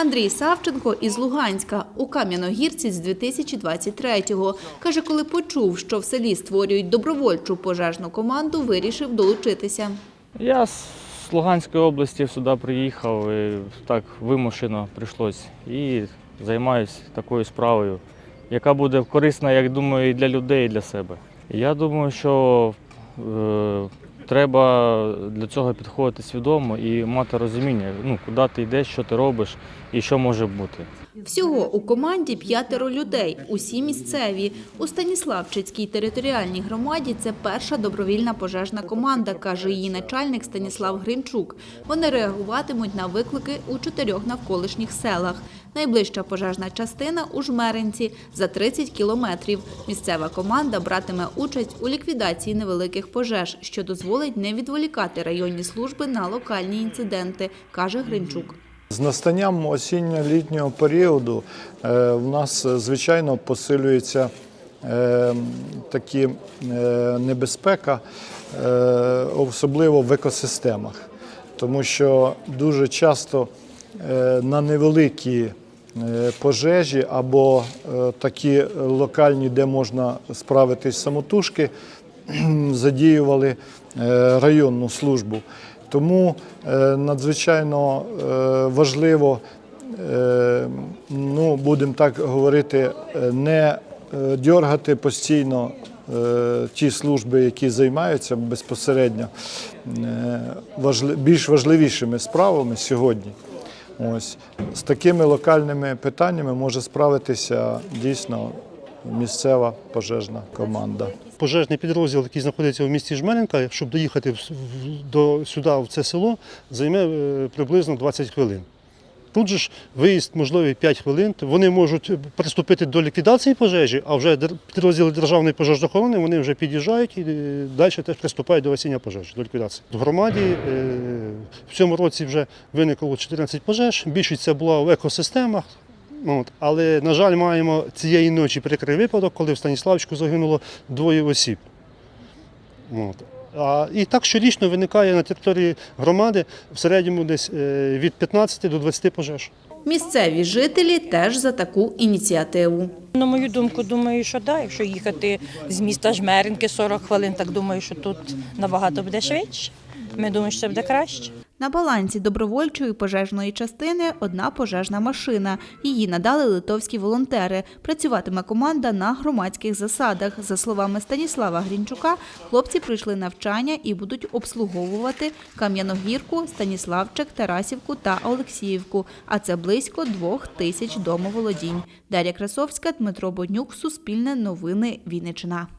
Андрій Савченко із Луганська у Кам'яногірці з 2023-го. Каже, коли почув, що в селі створюють добровольчу пожежну команду, вирішив долучитися. Я з Луганської області сюди приїхав і так вимушено прийшлось. І займаюся такою справою, яка буде корисна, як думаю, і для людей, і для себе. Я думаю, що е, треба для цього підходити свідомо і мати розуміння, ну, куди ти йдеш, що ти робиш і що може бути. Всього у команді п'ятеро людей, усі місцеві. У Станіславчицькій територіальній громаді це перша добровільна пожежна команда, каже її начальник Станіслав Гринчук. Вони реагуватимуть на виклики у чотирьох навколишніх селах. Найближча пожежна частина у Жмеринці за 30 кілометрів. Місцева команда братиме участь у ліквідації невеликих пожеж, що дозволить не відволікати районні служби на локальні інциденти, каже Гринчук. З настанням осінньо-літнього періоду е, в нас, е, звичайно, посилюється е, такі небезпека, особливо в екосистемах, тому що дуже часто на невеликі пожежі або такі локальні, де можна справитись самотужки, задіювали районну службу. Тому е, надзвичайно е, важливо, е, ну, будемо так говорити, не дьоргати постійно ті служби, які займаються безпосередньо більш важливішими справами сьогодні. Ось з такими локальними питаннями може справитися дійсно місцева пожежна команда. Пожежний підрозділ, який знаходиться в місті Жмеренка, щоб доїхати до, сюди, в це село, займе е, приблизно 20 хвилин. Тут же ж виїзд можливий 5 хвилин. Вони можуть приступити до ліквідації пожежі, а вже підрозділи Державної пожежної охорони вони вже під'їжджають і е, далі теж приступають до гасіння пожежі, до ліквідації. В громаді е, в цьому році вже виникло 14 пожеж. Більшість це була в екосистемах. От. Але, на жаль, маємо цієї ночі прикрий випадок, коли в Станіславську загинуло двоє осіб. От. А, і так щорічно виникає на території громади в середньому десь е, від 15 до 20 пожеж. Місцеві жителі теж за таку ініціативу. На мою думку, думаю, що да, якщо їхати з міста Жмеринки 40 хвилин, так думаю, що тут набагато буде швидше. Ми думаємо, що це буде краще. На балансі добровольчої пожежної частини одна пожежна машина. Її надали литовські волонтери. Працюватиме команда на громадських засадах. За словами Станіслава Грінчука, хлопці пройшли навчання і будуть обслуговувати Кам'яногірку, Станіславчик, Тарасівку та Олексіївку. А це близько двох тисяч домоволодінь. Дар'я Красовська, Дмитро Боднюк, Суспільне новини, Вінниччина.